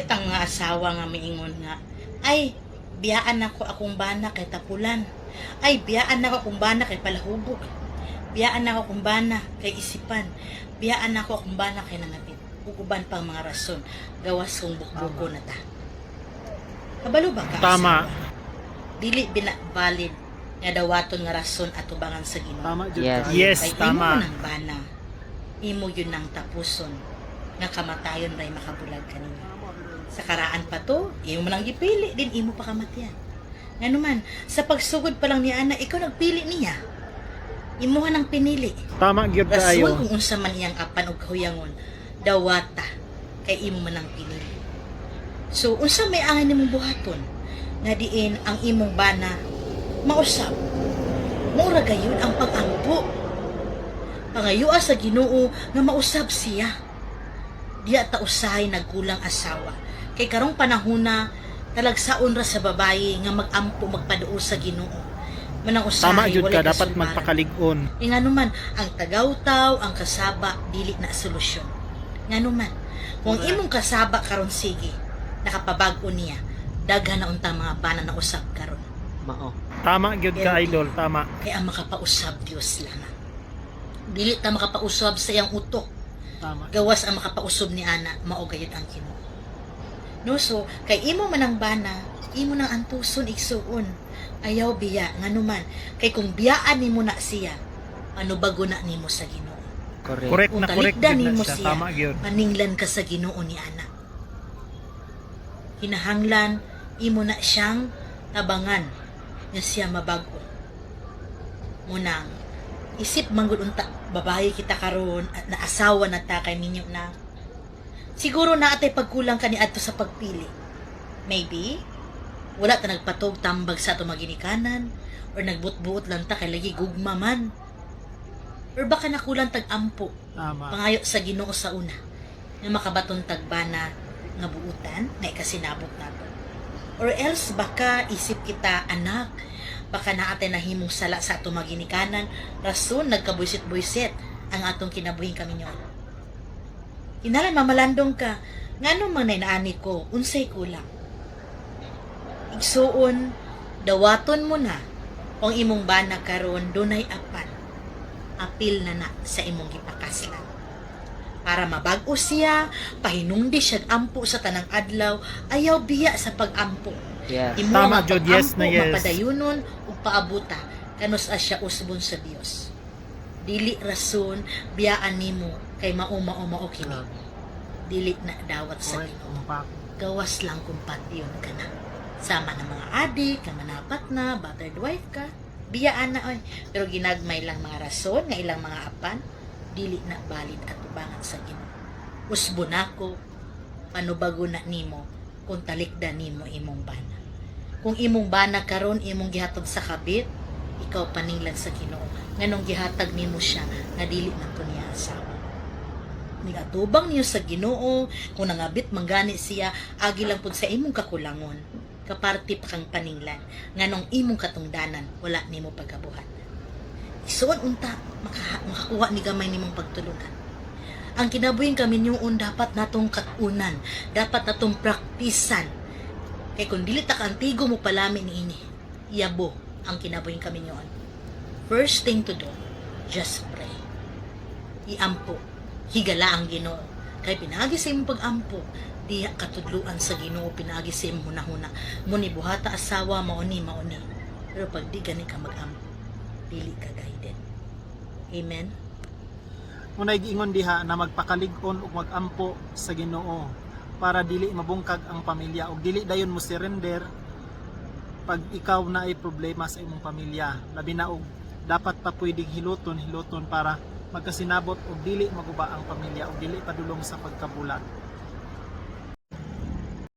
bitang nga asawa nga miingon nga, ay, biyaan ako akong bana kay tapulan. Ay, biyaan ako akong bana kay palahubog. Biyaan ako akong bana kay isipan. Biyaan ako akong bana kay nangabit. Uguban pang mga rason. Gawas kong bukbuko na ta. Kabalo ba ka? Tama. asawa? Dili bina valid nga dawaton nga rason at ubangan sa Ginoo. Tama jud Yes. Yes, imo tama. nang bana. Imo yun ang tapuson nga kamatayon ray makabulag kanina. Sa karaan pa to, imo man ang gipili din imo pa kamatayan. Nga naman, sa pagsugod pa lang ni Ana, ikaw nagpili niya. Imuha nang pinili. Tama gyud kaayo. kung unsa man iyang apan og huyangon, dawata kay imo man ang pinili. So, unsa may angin nimong buhaton? Nga diin ang imong bana mausap. Mura gayon ang pag-ampo. Pangayua sa Ginoo nga mausap siya. Diya ta usahay nagkulang asawa. Kay karong panahona talagsaon ra sa babaye nga mag-ampo magpaduo sa Ginoo. Manang Tama jud ka dapat magpakalig-on. E nga naman, ang tagaw-taw, ang kasaba, dili na solusyon. Nga naman, kung imong kasaba karon sige, nakapabag-o niya, daghan na unta mga bana na usab karon. Mao. Tama gyud ka idol, tama. Kaya ang makapausab Dios lang. Dili ta makapausab sa iyang utok. Tama. Gawas ang makapausob ni ana, mao gayud ang Ginoo. No so, kay imo man ang bana, imo nang antuson igsuon. Ayaw biya nga naman, kay kung biyaan nimo na siya, ano bago na nimo sa Ginoo. Correct. Correct Kung na correct na nimo siya. siya, Tama maninglan ka sa Ginoo ni ana. Hinahanglan imo na siyang tabangan nga siya mabago. Munang isip manggod unta babae kita karon at naasawa na ta kay ninyo na. Siguro na atay pagkulang kani adto sa pagpili. Maybe. Wala ta nagpatog tambag sa ato maginikanan. Or nagbutbuot lang ta kay lagi gugma man. Or baka nakulang tag-ampo. Pangayo sa Ginoo sa una. Nga makabaton tagbana nga buutan. Na ikasinabot nato. Or else baka isip kita anak baka naate nahimong sala sa atong maginikanan. Rason nagkabuisit-buisit ang atong kinabuhing kami nyo inalan mamalandong ka ngano man naani ko unsay kulang igsuon dawaton mo na kung imong bana karon dunay apan apil na na sa imong gipakaslan. Para mabag-o siya, pahinungdi siya ampo sa tanang adlaw, ayaw biya sa pag-ampo. Yes. Imo Tama, Jud. Yes na yes. mapadayunon ug paabuta kanos asya usbon sa Dios. Dili rason biyaan nimo kay mauma mao kini. Dili na dawat sa. Ginoo gawas lang kung patyon ka na. Sama ng mga adik, ka manapat na, battered wife ka, biyaan na oy. Pero ginagmay lang mga rason nga ilang mga apan, dili na balid at ubangan sa Ginoo. Usbo nako, panubago na nimo kung talikdan nimo imong bana. Kung imong bana karon imong gihatag sa kabit, ikaw paninglan sa Ginoo. Nganong gihatag nimo siya nga dili na to niya asawa. Nigatubang niyo sa Ginoo kung nangabit manggani siya agi lang pud sa imong kakulangon. Kaparti pa kang paninglan nganong imong katungdanan wala nimo pagkabuhat. Isuon unta maka, makakuha ni gamay nimong pagtulunan ang kinabuhing kami niyoon dapat natong katunan dapat natong praktisan. Kay kung dili ta kantigo mo palami ni ini. Yabo ang kinabuhing kami niyoon. First thing to do just pray. Iampo higala ang Ginoo. Kay pinagi sa imong pag-ampo diya katudluan sa Ginoo pinagi sa imong hunahuna. Muni buhata asawa mauni mauni pero pag di gani ka mag-ampo dili ka guided. Amen? Unay giingon diha na magpakalig-on ug magampo sa Ginoo para dili mabungkag ang pamilya. Ug dili dayon mo surrender pag ikaw na ay problema sa imong pamilya. Labi na og dapat pa pwedeng hiluton hiluton para magkasinabot og dili maguba ang pamilya og dili padulong sa pagkabulag